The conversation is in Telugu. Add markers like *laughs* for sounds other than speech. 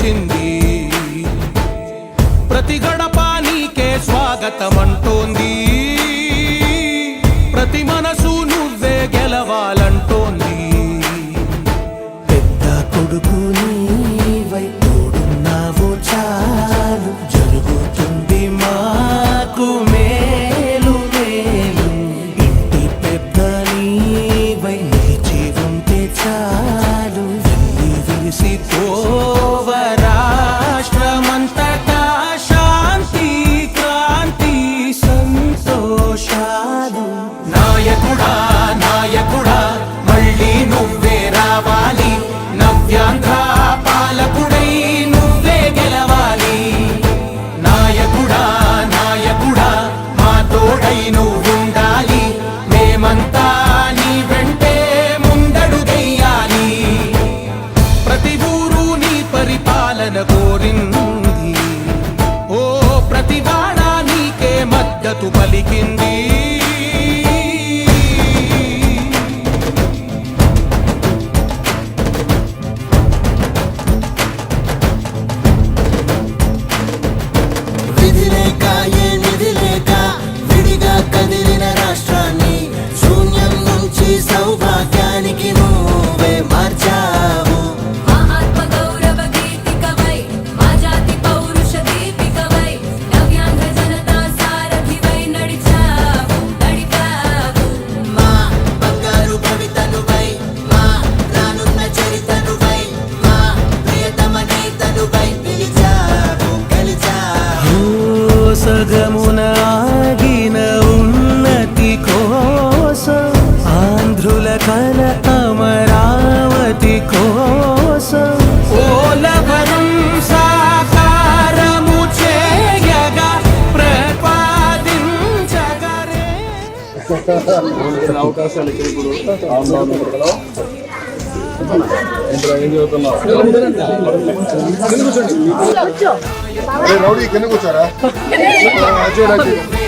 నిన్నే ప్రతి గడప నీకే స్వాగతం ప్రతి మనసు నువ్వే గెలవాలంటోంది. పెద్ద కొడుకు నీవై తోడున్నావు చాలు. జరుగుతుంది మాకు మేలు మేలు. ఇంటి పెద్ద నీవై నిలిచి ఉంటే చాలు. నాయకుడా నాయకుడా. ఆగిన ఉన్నతి కోసం ఆంధ్రుల కల అమరావతి కోసం. ఓలవరం సాకారము చేయగా ప్రపాదించగరే. అవకాశాలు ఇప్పుడు ఏం చదువుతున్నావు అరే రౌడీ కింద కూర్చోరా? *laughs*